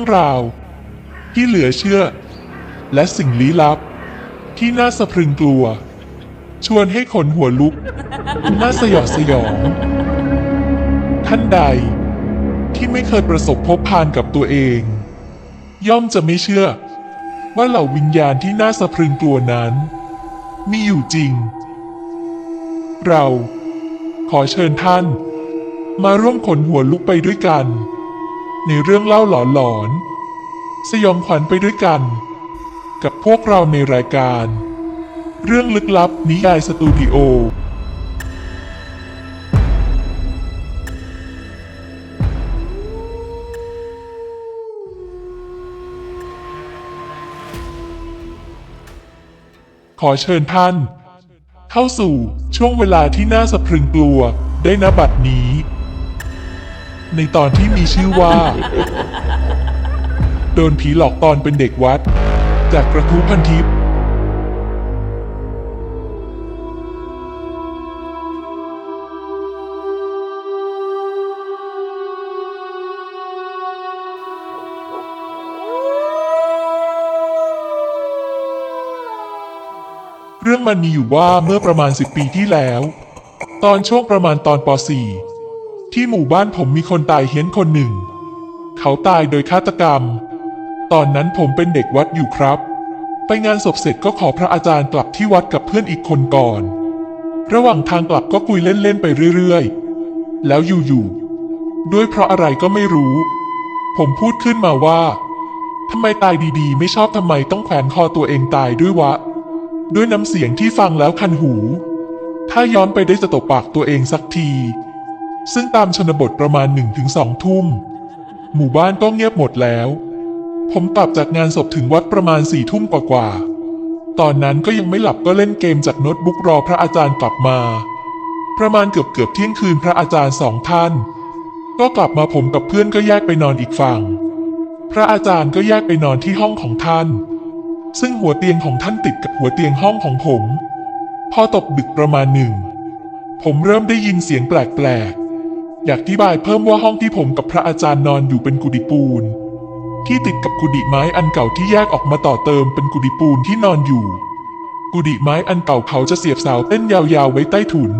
รื่องราว ที่เหลือเชื่อ และสิ่งลี้ลับ ที่น่าสะพรึงกลัว ชวนให้ขนหัวลุก น่าสยดสยอง ท่านใดที่ไม่เคยประสบพบพานกับตัวเอง ย่อมจะไม่เชื่อ ว่าเหล่าวิญญาณที่น่าสะพรึงกลัวนั้น มีอยู่จริง เราขอเชิญท่าน มาร่วมขนหัวลุกไปด้วยกัน ในเรื่องเล่าหลอนๆสยองขวัญไปด้วยกัน กับพวกเราในรายการ เรื่องลึกลับนิยายสตูดิโอขอเชิญท่าน เข้าสู่ช่วงเวลาที่น่าสะพรึงกลัวได้นบัดนี้ ในตอนที่มีชื่อว่า โดนผีหลอกตอนเป็นเด็กวัด จากกระทู้พันทิพย์เรื่องมันมีอยู่ว่าเมื่อประมาณ10ปีที่แล้ว ตอนช่วงประมาณตอนป .4 ที่หมู่บ้านผมมีคนตายเฮี้ยนคนหนึ่ง เขาตายโดยฆาตกรรม ตอนนั้นผมเป็นเด็กวัดอยู่ครับ ไปงานศพเสร็จก็ขอพระอาจารย์กลับที่วัดกับเพื่อนอีกคนก่อน ระหว่างทางกลับก็คุยเล่นๆไปเรื่อยๆ แล้วอยู่ๆ ด้วยเพราะอะไรก็ไม่รู้ ผมพูดขึ้นมาว่าทำไมตายดีๆ ไม่ชอบทำไมต้องแขวนคอตัวเองตายด้วยวะ ด้วยน้ำเสียงที่ฟังแล้วคันหู ถ้าย้อนไปได้จะตบปากตัวเองสักที ซึ่งตามชนบทประมาณหนึ่งถึงสองทุ่ม หมู่บ้านก็เงียบหมดแล้ว ผมกลับจากงานศพถึงวัดประมาณสี่ทุ่มกว่าๆ ตอนนั้นก็ยังไม่หลับก็เล่นเกมจากโน้ตบุ๊กรอพระอาจารย์กลับมา ประมาณเกือบเกือบเที่ยงคืนพระอาจารย์สองท่าน ก็กลับมาผมกับเพื่อนก็แยกไปนอนอีกฝั่ง พระอาจารย์ก็แยกไปนอนที่ห้องของท่าน ซึ่งหัวเตียงของท่านติดกับหัวเตียงห้องของผม พอตกดึกประมาณหนึ่งผมเริ่มได้ยินเสียงแปลก อยากอธิบายเพิ่มว่าห้องที่ผมกับพระอาจารย์นอนอยู่เป็นกุฏิปูน ที่ติดกับกุฏิไม้อันเก่าที่แยกออกมาต่อเติมเป็นกุฏิปูนที่นอนอยู่ กุฏิไม้อันเก่าเขาจะเสียบเสาเต้นยาวๆไว้ใต้ถุน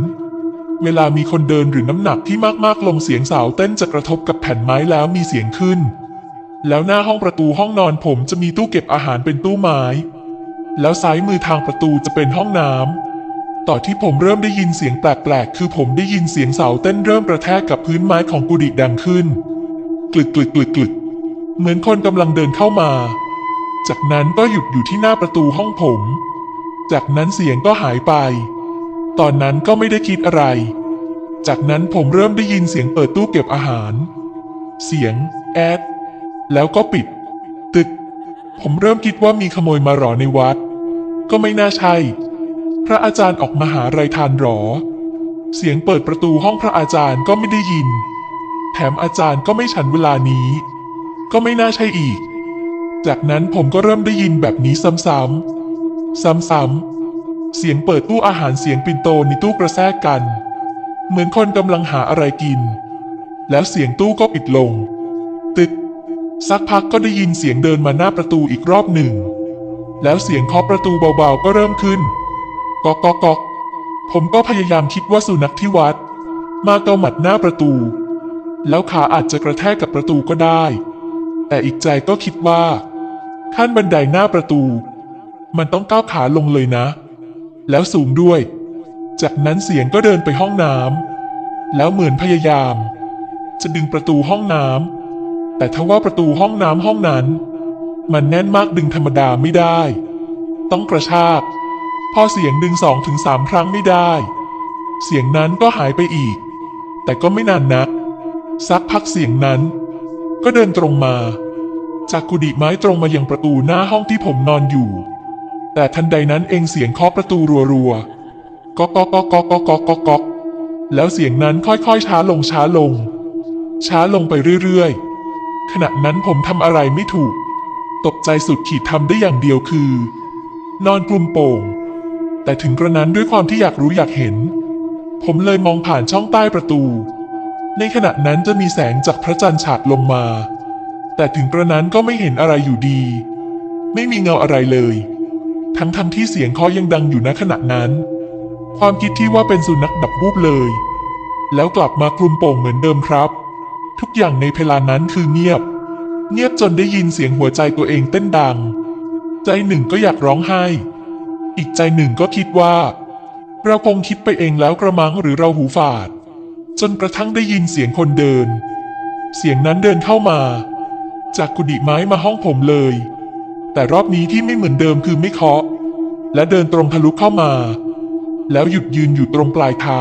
เวลามีคนเดินหรือน้ำหนักที่มากๆลงเสียงเสาเต้นจะกระทบกับแผ่นไม้แล้วมีเสียงขึ้น แล้วหน้าห้องประตูห้องนอนผมจะมีตู้เก็บอาหารเป็นตู้ไม้ แล้วซ้ายมือทางประตูจะเป็นห้องน้ำ ต่อที่ผมเริ่มได้ยินเสียงแปลกๆ คือผมได้ยินเสียงเสาเต้นเริ่มกระแทกกับพื้นไม้ของกุฏิดังขึ้น กลึกกลึกกลึกกลึกเหมือนคนกำลังเดินเข้ามา จากนั้นก็หยุดอยู่ที่หน้าประตูห้องผม จากนั้นเสียงก็หายไป ตอนนั้นก็ไม่ได้คิดอะไร จากนั้นผมเริ่มได้ยินเสียงเปิดตู้เก็บอาหาร เสียง แอด แล้วก็ปิด ตึก ผมเริ่มคิดว่ามีขโมยมาหรอในวัด ก็ไม่น่าใช่ พระอาจารย์ออกมาหาไรทานหรอ เสียงเปิดประตูห้องพระอาจารย์ก็ไม่ได้ยิน แถมอาจารย์ก็ไม่ฉันเวลานี้ ก็ไม่น่าใช่อีก จากนั้นผมก็เริ่มได้ยินแบบนี้ซ้ำๆ ซ้ำๆ เสียงเปิดตู้อาหารเสียงปิ่นโตในตู้กระแทกกัน เหมือนคนกำลังหาอะไรกิน แล้วเสียงตู้ก็ปิดลง ตึก สักพักก็ได้ยินเสียงเดินมาหน้าประตูอีกรอบหนึ่ง แล้วเสียงเคาะประตูเบาๆก็เริ่มขึ้น กอกกอกกอกผมก็พยายามคิดว่าสุนัขที่วัด มาเกาหมัดหน้าประตู แล้วขาอาจจะกระแทกกับประตูก็ได้ แต่อีกใจก็คิดว่าขั้นบันไดหน้าประตู มันต้องก้าวขาลงเลยนะ แล้วสูงด้วย จากนั้นเสียงก็เดินไปห้องน้ำแล้วเหมือนพยายาม จะดึงประตูห้องน้ำแต่ทว่าประตูห้องน้ำห้องนั้น มันแน่นมากดึงธรรมดาไม่ได้ ต้องกระชาก พอเสียงดึงสองถึงสามครั้งไม่ได้ เสียงนั้นก็หายไปอีก แต่ก็ไม่นานนัก สักพักเสียงนั้น ก็เดินตรงมา จากกุฏิไม้ตรงมายังประตูหน้าห้องที่ผมนอนอยู่ แต่ทันใดนั้นเองเสียงเคาะประตูรัวๆก๊อกก๊อกก๊อกก๊อกก๊อกก๊กก๊แล้วเสียงนั้นค่อยๆช้าลงช้าลง ช้าลงไปเรื่อยๆ ขณะนั้นผมทำอะไรไม่ถูก ตกใจสุดขีดทำได้อย่างเดียวคือ นอนกลุ่มโป่ง แต่ถึงกระนั้นด้วยความที่อยากรู้อยากเห็น ผมเลยมองผ่านช่องใต้ประตู ในขณะนั้นจะมีแสงจากพระจันทร์ฉาดลงมา แต่ถึงกระนั้นก็ไม่เห็นอะไรอยู่ดี ไม่มีเงาอะไรเลย ทั้งทที่เสียงเคาะยังดังอยู่ณขณะนั้น ความคิดที่ว่าเป็นสุนัขดับวูบเลย แล้วกลับมากลุ่มโป่งเหมือนเดิมครับ ทุกอย่างในเวลานั้นคือเงียบ เงียบจนได้ยินเสียงหัวใจตัวเองเต้นดัง ใจหนึ่งก็อยากร้องไห้ อีกใจหนึ่งก็คิดว่า เราคงคิดไปเองแล้วกระมังหรือเราหูฝาด จนกระทั่งได้ยินเสียงคนเดิน เสียงนั้นเดินเข้ามา จากกุฏิไม้มาห้องผมเลย แต่รอบนี้ที่ไม่เหมือนเดิมคือไม่เคาะ และเดินตรงทะลุเข้ามา แล้วหยุดยืนอยู่ตรงปลายเท้า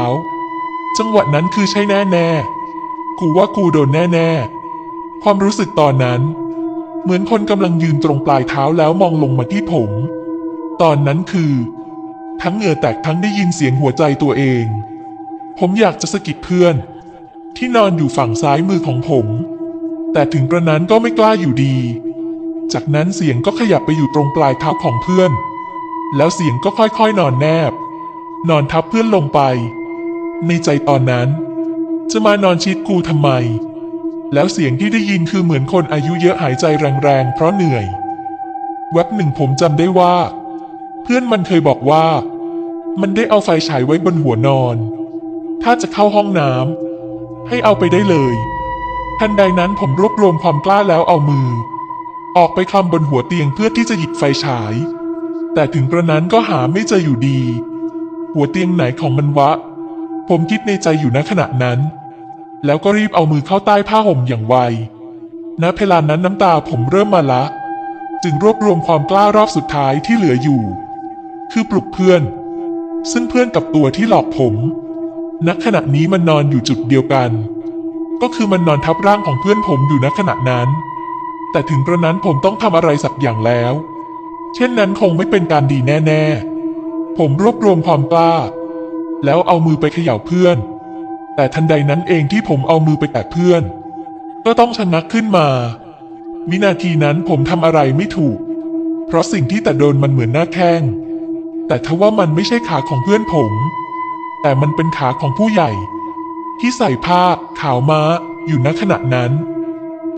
จังหวะนั้นคือใช่แน่แน่กูว่ากูโดนแน่แน่ความรู้สึกตอนนั้น เหมือนคนกำลังยืนตรงปลายเท้าแล้วมองลงมาที่ผม ตอนนั้นคือ ทั้งเหงื่อแตกทั้งได้ยินเสียงหัวใจตัวเอง ผมอยากจะสะกิดเพื่อน ที่นอนอยู่ฝั่งซ้ายมือของผม แต่ถึงกระนั้นก็ไม่กล้าอยู่ดี จากนั้นเสียงก็ขยับไปอยู่ตรงปลายเท้าของเพื่อน แล้วเสียงก็ค่อยๆนอนแนบ นอนทับเพื่อนลงไป ในใจตอนนั้น จะมานอนชิดกูทำไมแล้วเสียงที่ได้ยินคือเหมือนคนอายุเยอะหายใจแรงๆ เพราะเหนื่อย แวบหนึ่งผมจำได้ว่า พื่อนมันเคยบอกว่า มันได้เอาไฟฉายไว้บนหัวนอน ถ้าจะเข้าห้องน้ำให้เอาไปได้เลยทันใดนั้นผมรวบรวมความกล้าแล้วเอามือ ออกไปคลำบนหัวเตียงเพื่อที่จะหยิบไฟฉาย แต่ถึงกระนั้นก็หาไม่เจออยู่ดี หัวเตียงไหนของมันวะ ผมคิดในใจอยู่ณขณะนั้น แล้วก็รีบเอามือเข้าใต้ผ้าห่มอย่างไวณเวลานั้นน้ำตาผมเริ่มมาละ จึงรวบรวมความกล้ารอบสุดท้ายที่เหลืออยู่ คือปลุกเพื่อน ซึ่งเพื่อนกับตัวที่หลอกผมณขณะนี้มันนอนอยู่จุดเดียวกัน ก็คือมันนอนทับร่างของเพื่อนผมอยู่ณขณะนั้น แต่ถึงกระนั้นผมต้องทำอะไรสักอย่างแล้ว เช่นนั้นคงไม่เป็นการดีแน่ๆ ผมรวบรวมความกล้า แล้วเอามือไปเขย่าเพื่อน แต่ทันใดนั้นเองที่ผมเอามือไปแตะเพื่อน ก็ต้องชะงักขึ้นมา วินาทีนั้นผมทำอะไรไม่ถูก เพราะสิ่งที่แต่โดนมันเหมือนหน้าแข้ง แต่ทว่ามันไม่ใช่ขาของเพื่อนผม แต่มันเป็นขาของผู้ใหญ่ ที่ใส่ผ้าขาวม้าอยู่ณขณะนั้น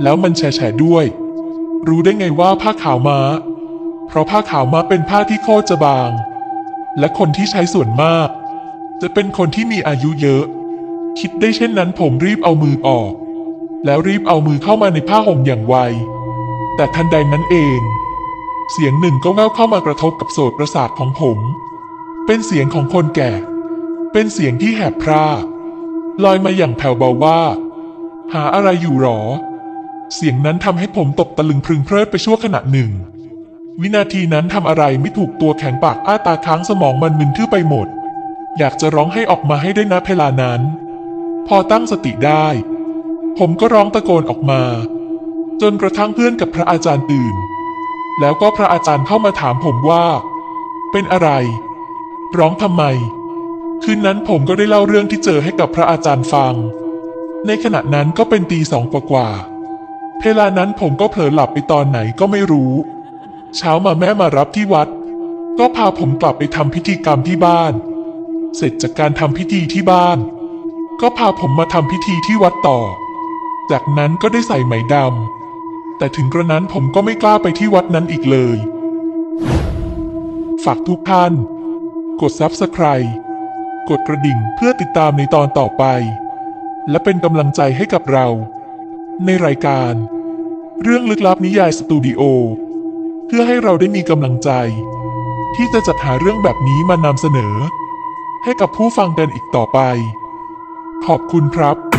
แล้วมันแฉะด้วย รู้ได้ไงว่าผ้าขาวม้า เพราะผ้าขาวม้าเป็นผ้าที่โคตรจะบาง และคนที่ใช้ส่วนมาก จะเป็นคนที่มีอายุเยอะ คิดได้เช่นนั้นผมรีบเอามือออก แล้วรีบเอามือเข้ามาในผ้าห่มอย่างไว แต่ทันใดนั้นเอง เสียงหนึ่งก็แว่วเข้ามากระทบกับโสตประสาทของผม เป็นเสียงของคนแก่ เป็นเสียงที่แหบพร่าลอยมาอย่างแผ่วเบาว่า หาอะไรอยู่หรอ เสียงนั้นทำให้ผมตกตะลึงพรึงเพลิดไปชั่วขณะหนึ่ง วินาทีนั้นทำอะไรไม่ถูกตัวแข็งปากอ้าตาค้างสมองมันมึนทื่อไปหมด อยากจะร้องให้ออกมาให้ได้นะเวลานั้น พอตั้งสติได้ ผมก็ร้องตะโกนออกมา จนกระทั่งเพื่อนกับพระอาจารย์ตื่น แล้วก็พระอาจารย์เข้ามาถามผมว่า เป็นอะไร ร้องทำไม คืนนั้นผมก็ได้เล่าเรื่องที่เจอให้กับพระอาจารย์ฟัง ในขณะนั้นก็เป็นตีสองกว่าๆเวลานั้นผมก็เผลอหลับไปตอนไหนก็ไม่รู้ เช้ามาแม่มารับที่วัด ก็พาผมกลับไปทำพิธีกรรมที่บ้าน เสร็จจากการทำพิธีที่บ้าน ก็พาผมมาทำพิธีที่วัดต่อ จากนั้นก็ได้ใส่ไหมดำ แต่ถึงกระนั้นผมก็ไม่กล้าไปที่วัดนั้นอีกเลย ฝากทุกท่าน กด Subscribe กดกระดิ่งเพื่อติดตามในตอนต่อไป และเป็นกำลังใจให้กับเรา ในรายการ เรื่องลึกลับนิยายสตูดิโอเพื่อให้เราได้มีกำลังใจ ที่จะจัดหาเรื่องแบบนี้มานำเสนอ ให้กับผู้ฟังกันอีกต่อไป ขอบคุณครับ